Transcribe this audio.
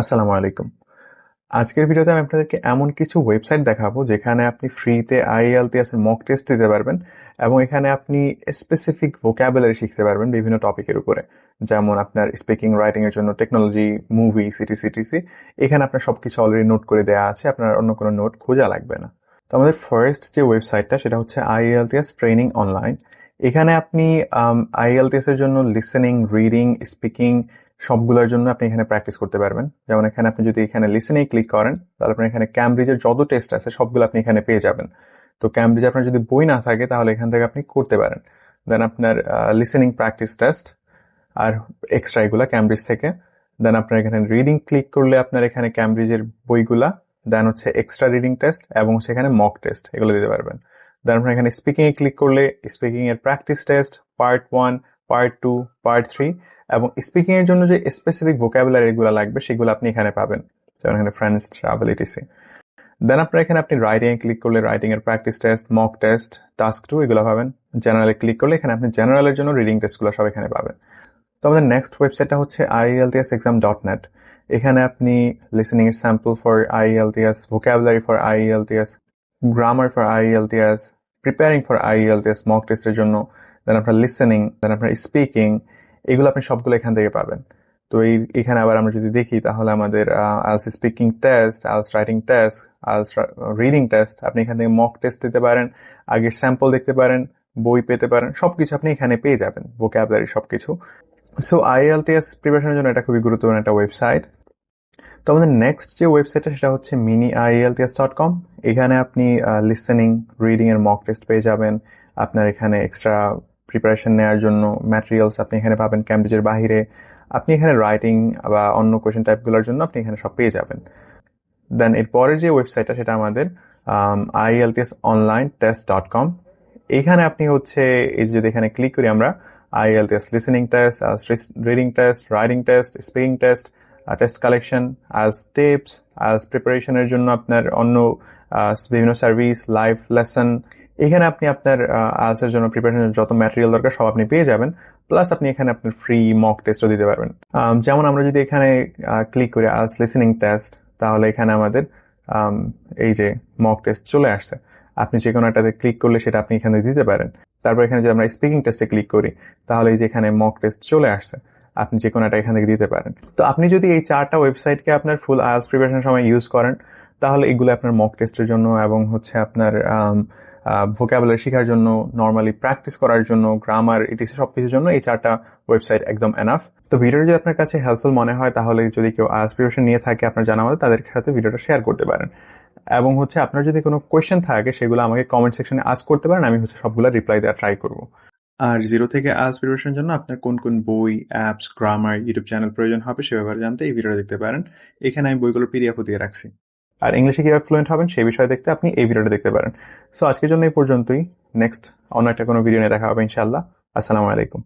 আসসালামু আলাইকুম। আজকের ভিডিওতে আমি আপনাদেরকে এমন কিছু ওয়েবসাইট দেখাবো যেখানে আপনি ফ্রিতে আইএলটিএস এর মক টেস্ট দিতে পারবেন এবং এখানে আপনি স্পেসিফিক ভোকাবুলারি শিখতে পারবেন বিভিন্ন টপিকের উপরে। যেমন আপনার স্পিকিং রাইটিং এর জন্য টেকনোলজি মুভি সিটি সিটিসি এখানে আপনার সবকিছু অলরেডি নোট করে দেওয়া আছে, আপনার অন্য কোনো নোট খোঁজা লাগবে না। তো আমাদের ফার্স্ট যে ওয়েবসাইটটা সেটা হচ্ছে আইএলটিএস ট্রেনিং অনলাইন। এখানে আপনি আইএলটিএস এর জন্য লিসেনিং রিডিং স্পিকিং সবগুলোর জন্য আপনি এখানে প্র্যাকটিস করতে পারবেন। যেমন এখানে আপনি যদি এখানে লিসেনে ক্লিক করেন, তাহলে আপনার এখানে ক্যামব্রিজের যত টেস্ট আছে, সবগুলো আপনি এখানে পেয়ে যাবেন। তো ক্যামব্রিজ আপনার যদি বই না থাকে, তাহলে এখান থেকে আপনি করতে পারেন। দেন আপনার লিসেনিং প্র্যাকটিস টেস্ট আর এক্সট্রা এগুলা ক্যামব্রিজ থেকে। দেন আপনার এখানে রিডিং ক্লিক করলে আপনার এখানে ক্যামব্রিজের বইগুলা দেন হচ্ছে এক্সট্রা রিডিং টেস্ট এবং সেখানে মক টেস্ট এগুলো দিতে পারবেন। দেন আপনার এখানে স্পিকিং এ ক্লিক করলে স্পিকিং এর practice test part one part two part three এবং স্পিকিং এর জন্য যে স্পেসিফিক ভোকাবুলারি গুলো লাগবে, সেগুলো আপনি এখানে পাবেন। যেমন এখানে ফ্রেন্ডস ট্রাভেল ইটিসি দেন আপনার এখানে আপনি রাইটিং ক্লিক করলে রাইটিং এর practice test mock test task two এগুলো পাবেন। জেনারেলে ক্লিক করলে এখানে আপনি জেনারেলের জন্য রিডিং টেস্টগুলো সব এখানে পাবেন। তো আমাদের নেক্সট ওয়েবসাইটটা হচ্ছে আইএলটিএস এক্সাম ডট নেট এখানে আপনি লিসেনিং এর sample for IELTS vocabulary for IELTS grammar for IELTS preparing for IL test mock টেস্টের জন্য দেন আপনার লিসেনিং দেন আপনার স্পিকিং এগুলো আপনি সবগুলো এখান থেকে পাবেন। তো এই, এখানে আবার আমরা যদি দেখি, তাহলে আমাদের IELTS speaking test IELTS writing test IELTS reading test আপনি এখান থেকে মক টেস্ট দিতে পারেন, আগের স্যাম্পল দেখতে পারেন, বই পেতে পারেন সব কিছু আপনি এখানে পেয়ে যাবেন ভোক্যাবলারি সবকিছু। সো আইএলটিএস প্রিপারেশনের জন্য এটা খুবই গুরুত্বপূর্ণ একটা ওয়েবসাইট তো আমাদের নেক্সট যে ওয়েবসাইটটা সেটা হচ্ছে মিনি আইএলটিএস ডট কম এখানে আপনি লিসেনিং রিডিং এর মক টেস্ট পেয়ে যাবেন। আপনার এখানে এক্সট্রা প্রিপারেশন নেওয়ার জন্য ম্যাটেরিয়ালস আপনি এখানে পাবেন ক্যাম্ব্রিজের বাহিরে। আপনি এখানে রাইটিং বা অন্য কোয়েশন টাইপগুলোর জন্য আপনি এখানে সব পেয়ে যাবেন। দেন এরপরের যে ওয়েবসাইটটা সেটা আমাদের IELTS online test dot com এইখানে আপনি হচ্ছে, এই যদি এখানে ক্লিক করি আমরা IELTS listening test reading test writing test speaking test test collection IELTS tips IELTS প্রিপারেশনের জন্য আপনার অন্য বিভিন্ন সার্ভিস লাইভ লেসন এখানে আপনি আপনার আলসের জন্য প্রিপারেশনের যত ম্যাটেরিয়াল দরকার সব আপনি পেয়ে যাবেন প্লাস আপনি এখানে আপনার ফ্রি মক টেস্টও দিতে পারবেন। যেমন আমরা যদি এখানে ক্লিক করি আলস লিসেনিং টেস্ট তাহলে এখানে আমাদের এই যে মক টেস্ট চলে আসছে। আপনি যে কোনো একটাতে ক্লিক করলে সেটা আপনি এখানে দিতে পারেন। তারপর এখানে যদি আমরা স্পিকিং টেস্টে ক্লিক করি, তাহলে এই যে এখানে মক টেস্ট চলে আসছে আপনি যে কোনো একটা এখান থেকে দিতে পারেন। তো আপনি যদি এই চারটা ওয়েবসাইটকে আপনার ফুল আয়ালস প্রিপারেশনের সময় ইউজ করেন, তাহলে এগুলো আপনার মক টেস্টের জন্য এবং হচ্ছে আপনার ভোকাবুলারি শেখার জন্য নর্মালি প্র্যাকটিস করার জন্য গ্রামার ইটিসি সব কিছুর জন্য এই চারটা ওয়েবসাইট একদম এনাফ তো ভিডিওটা যদি আপনার কাছে হেল্পফুল মনে হয়, তাহলে যদি কেউ আয়াস প্রিপারেশন নিয়ে থাকে আপনার জানা মতো, তাদের সাথে ভিডিওটা শেয়ার করতে পারেন। এবং হচ্ছে আপনার যদি কোনো কোয়েশ্চেন থাকে, সেগুলো আমাকে কমেন্ট সেকশনে আস করতে পারেন, আমি হচ্ছে সবগুলো রিপ্লাই দেওয়ার ট্রাই করব। আর জিরো থেকে আজ প্রিপারেশনের জন্য আপনার কোন কোন বই অ্যাপস গ্রামার ইউটিউব চ্যানেল প্রয়োজন হবে সে ব্যাপারে জানতে এই ভিডিওটা দেখতে পারেন। এখানে আমি বইগুলো পিডিএফও দিয়ে রাখছি। আর ইংলিশে কীভাবে ফ্লুয়েন্ট হবেন সেই বিষয়ে দেখতে আপনি এই ভিডিওটা দেখতে পারেন। সো আজকের জন্য এই পর্যন্তই। নেক্সট অন্য একটা কোনো ভিডিও নিয়ে দেখা হবে ইনশাল্লাহ আসসালামু আলাইকুম।